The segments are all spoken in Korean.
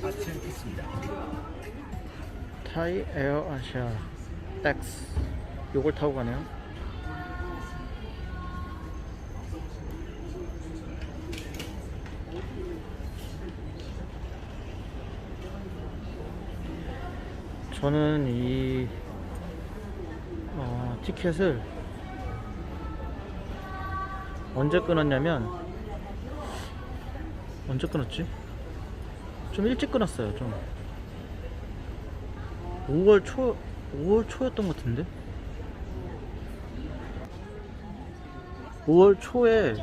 받지 않겠습니다. 타이 에어 아시아 X 요걸 타고 가네요. 저는 이 어, 티켓을 언제 끊었냐면 언제 끊었지? 좀 일찍 끊었어요. 좀. 5월 초 5월 초였던 것 같은데? 5월 초에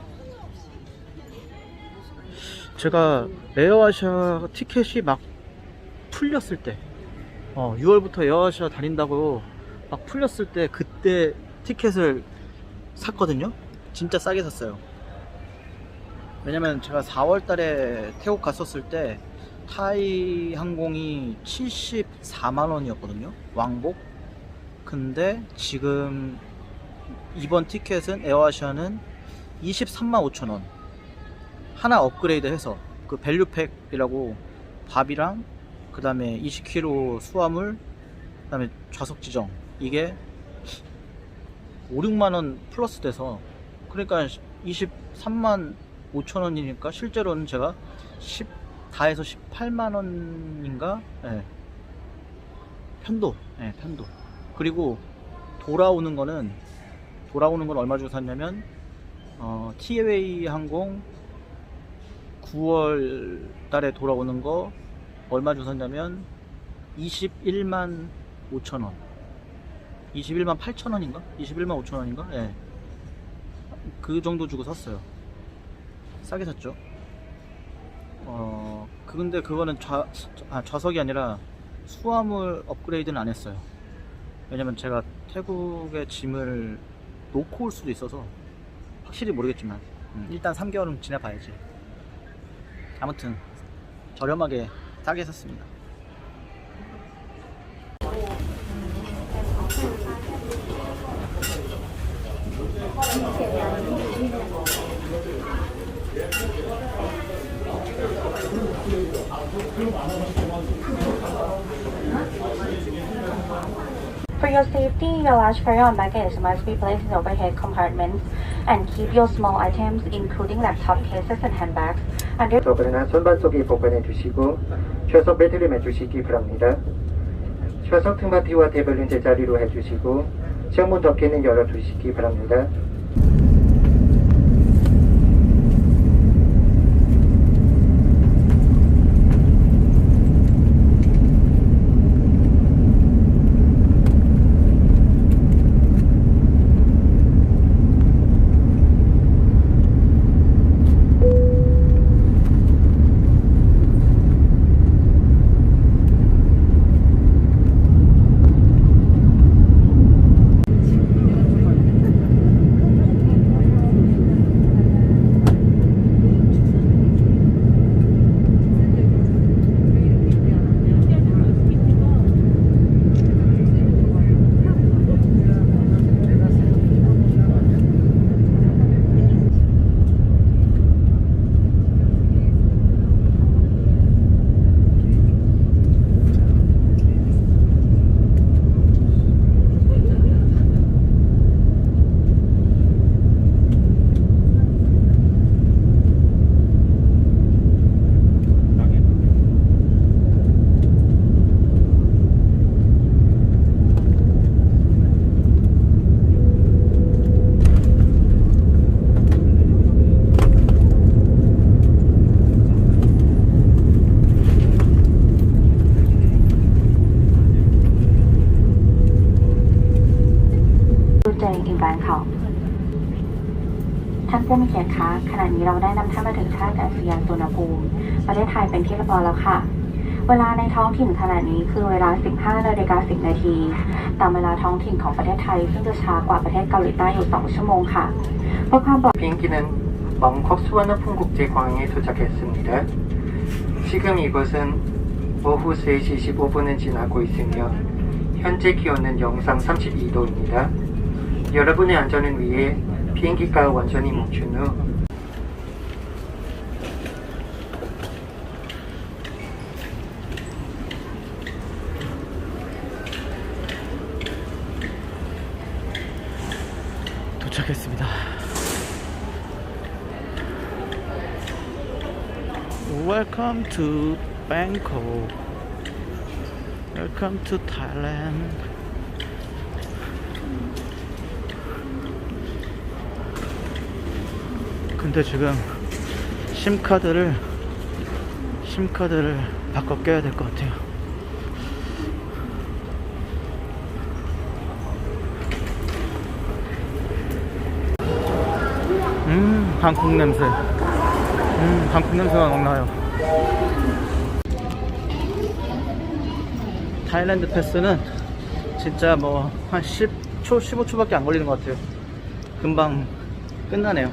제가 에어아시아 티켓이 막 풀렸을 때 어, 6월부터 에어아시아 다닌다고 막 풀렸을 때 그때 티켓을 샀거든요. 진짜 싸게 샀어요. 왜냐면 제가 4월 달에 태국 갔었을 때 타이 항공이 74만 원이었거든요. 왕복. 근데 지금 이번 티켓은 에어아시아는 23만 5천 원. 하나 업그레이드 해서 그 밸류팩이라고 밥이랑 그 다음에 20kg 수화물 그 다음에 좌석 지정 이게 5, 6만 원 플러스 돼서 그러니까 23만 5천 원이니까 실제로는 제가 10 다 해서 18만 원인가? 예. 편도. 예, 편도. 그리고 돌아오는 거는 돌아오는 건 얼마 주고 샀냐면 어, TAA 항공 9월 달에 돌아오는 거 얼마 주고 샀냐면 21만 5천 원. 21만 8천 원인가? 21만 5천 원인가? 예. 그 정도 주고 샀어요. 싸게 샀죠. 어, 그 근데 그거는 좌, 아, 좌석이 아니라 수화물 업그레이드는 안 했어요. 왜냐면 제가 태국에 짐을 놓고 올 수도 있어서 확실히 모르겠지만 음, 일단 3개월은 지나봐야지. 아무튼 저렴하게 싸게 샀습니다. For your safety, your large carry-on baggage must be placed in overhead compartments and keep your small items, including laptop cases and handbags, under 저번에는 선반 속에 보관해 주시고 좌석 벨트를 매주시기 바랍니다. 좌석 등받이와 테이블은 제자리로 해주시고 창문 덮개는 열어두시기 바랍니다. Day in Bangkok ท่านผู้มีเกียรติคะขณะนี้เราได้นำท่านมาถึงท่าอากาศยานสุวรรณภูมิ ประเทศไทยเป็นที่เรียบร้อยแล้วค่ะ เวลาในท้องถิ่นขณะนี้คือเวลา 15นาฬิกา10 นาที ตามเวลาท้องถิ่นของประเทศไทย ซึ่งจะช้ากว่าประเทศเกาหลีใต้อยู่ 2 ชั่วโมงค่ะ เพื่อความปลอด 비행기는 방콕 수완어품 국제공항에 도착했습니다. 지금 이곳은 오후 3시 15분을 지나고 있으며 현재 기온은 영상 32도입니다. 여러분의 안전을 위해 비행기가 완전히 멈춘 후 도착했습니다. Welcome to Bangkok. Welcome to Thailand. 근데 지금 심카드를 심카드를 바꿔 껴야 될 것 같아요. 음, 한국 냄새. 음, 한국 냄새가 막 나요. 타일랜드 패스는 진짜 뭐 한 10초, 15초밖에 안 걸리는 것 같아요. 금방 끝나네요.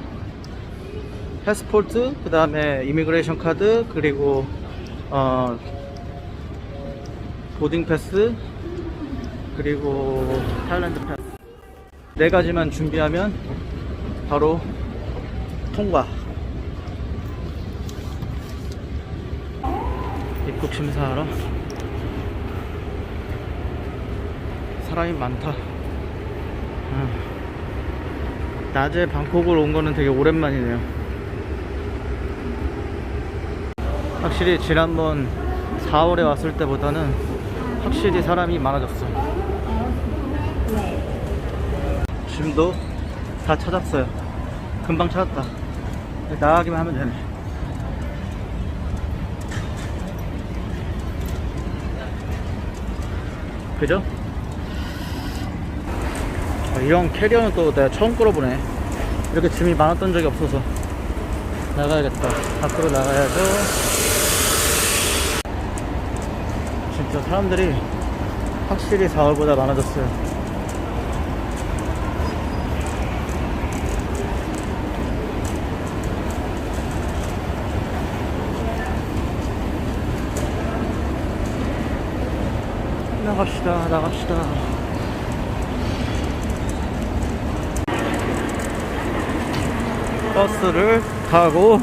패스포트, 그 다음에 이미그레이션 카드, 그리고 어, 보딩 패스, 그리고 타일랜드 패스. 네 가지만 준비하면 바로 통과. 입국 심사하러 사람이 많다. 아, 낮에 방콕을 온 거는 되게 오랜만이네요. 확실히 지난번 4월에 왔을 때보다는 확실히 사람이 많아졌어. 짐도 다 찾았어요. 금방 찾았다. 나가기만 하면 되네. 그죠? 아, 이런 캐리어는 또 내가 처음 끌어보네. 이렇게 짐이 많았던 적이 없어서. 나가야겠다. 밖으로 나가야죠. 진짜 사람들이 확실히 4월보다 많아졌어요. 나갑시다, 나갑시다. 버스를 타고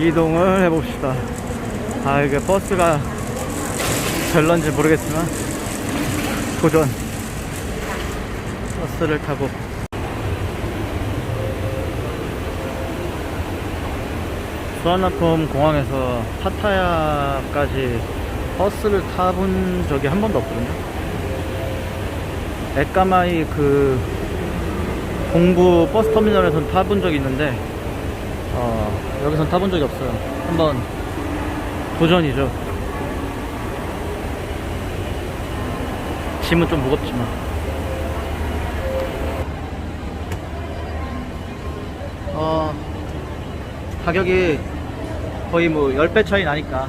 이동을 해봅시다. 아, 이게 버스가 별론지 모르겠지만, 도전. 버스를 타고. 수완나품 공항에서 파타야까지 버스를 타본 적이 한 번도 없거든요. 에까마이 그 동부 버스 터미널에선 타본 적이 있는데 어, 여기선 타본 적이 없어요. 한번 도전이죠. 짐은 좀 무겁지만. 어, 가격이 거의 뭐 10배 차이 나니까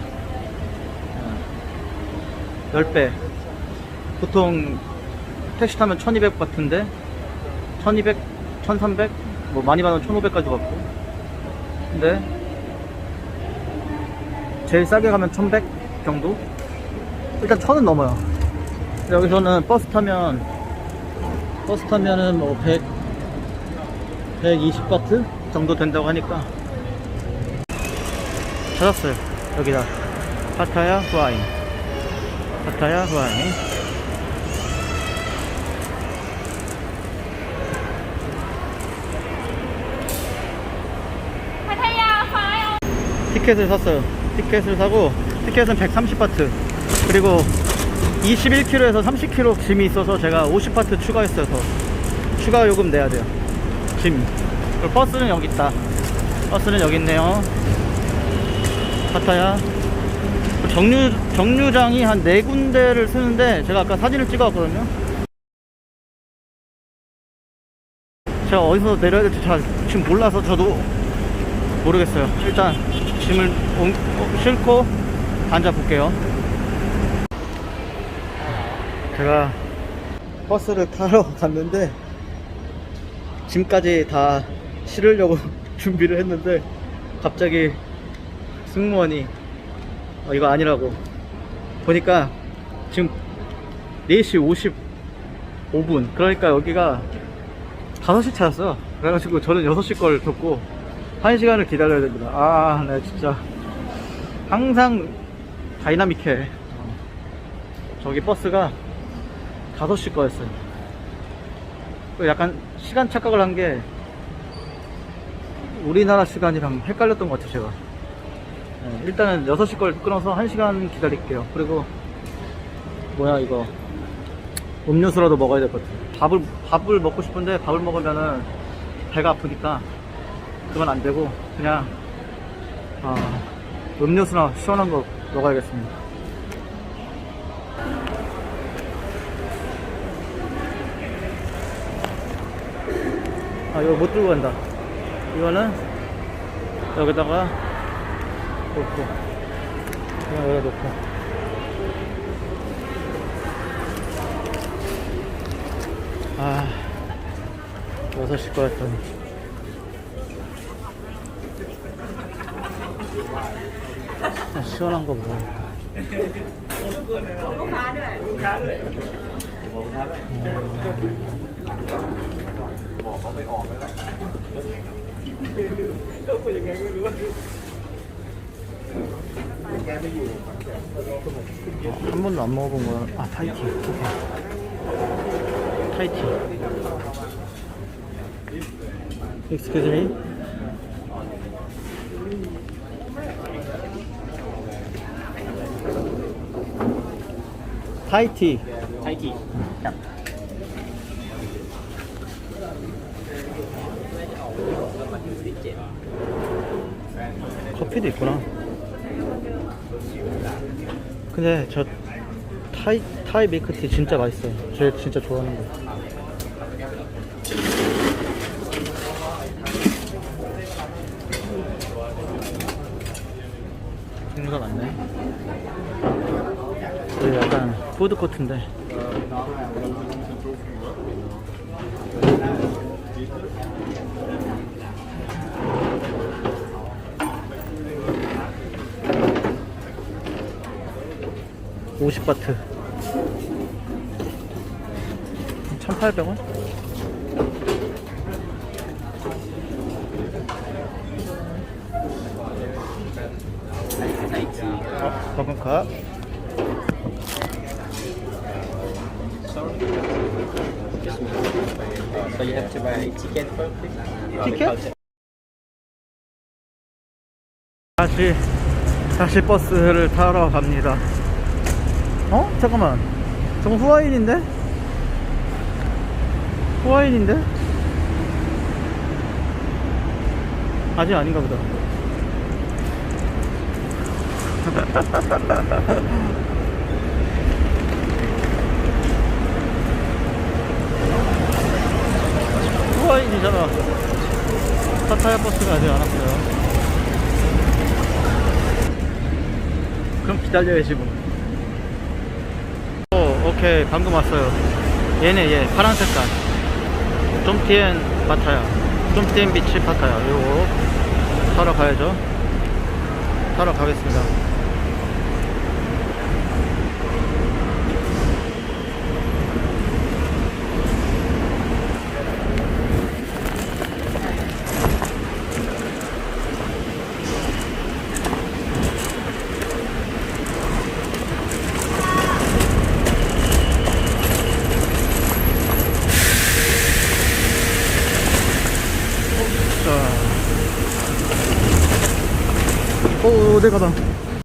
10배. 보통 택시 타면 1200 같은데 1200, 1300, 뭐 많이 받으면 1500까지 받고 근데 제일 싸게 가면 1100 정도? 일단 1000은 넘어요 여기서는 버스 타면 버스 타면은 뭐 100, 120바트 정도 된다고 하니까. 찾았어요. 여기다. 파타야 후아인 파타야 후아인 티켓을 샀어요. 티켓을 사고 티켓은 130바트. 그리고 21km에서 30km 짐이 있어서 제가 50바트 추가했어요. 더 추가 요금 내야 돼요. 짐. 그리고 버스는 여기 있다. 버스는 여기 있네요. 파타야. 정류 정류장이 한네 군데를 쓰는데 제가 아까 사진을 찍어왔거든요. 제가 어디서 내려야 될지 잘 지금 몰라서 저도 모르겠어요. 일단 짐을 옮- 어, 싣고 앉아 볼게요. 제가 버스를 타러 갔는데 짐까지 다 실으려고 준비를 했는데 갑자기 승무원이 어, 이거 아니라고 보니까 지금 4시 55분. 그러니까 여기가 5시 차였어. 그래가지고 저는 6시 걸 듣고 1시간을 기다려야 됩니다. 아, 네, 진짜. 항상 다이나믹해. 저기 버스가 5시 거였어요 그 약간 시간 착각을 한 게 우리나라 시간이랑 헷갈렸던 것 같아요 제가 네, 일단은 6시 걸 끊어서 1시간 기다릴게요. 그리고 뭐야 이거 음료수라도 먹어야 될 것 같아요. 밥을 밥을 먹고 싶은데 밥을 먹으면은 배가 아프니까 그건 안 되고 그냥 아, 음료수나 시원한 거 먹어야겠습니다. 아 이거 못 들고 간다. 이거는 여기다가 놓고. 그냥 여기다 놓고. 아 6시 거였더니. 아, 시원한 거 먹으니까 한 번도 안 먹어본 거야. 아 타이티 오케이. 타이티 Excuse me. 타이티 타이티. 커피도 있구나. 근데 저 타이 타이 밀크티 진짜 맛있어요. 제가 진짜 좋아하는 거. 종류가 많네. 여기 약간 푸드 코트인데. 오십 바트 1,800원? 타이티. 어, 버금카 So you have to buy ticket please. Ticket? 다시 다시 버스를 타러 갑니다. 어? 잠깐만. 저거 후아인인데? 후아인인데? 아직 아닌가 보다. 후아인이잖아. 파타야 버스가 아직 안 왔어요. 그럼 기다려야지 뭐. 오, 오케이. 방금 왔어요. 얘네, 얘. 파란 색깔. 좀티엔 파타야. 좀티엔 비치 파타야. 요거 타러 가야죠. 타러 가겠습니다. 가방.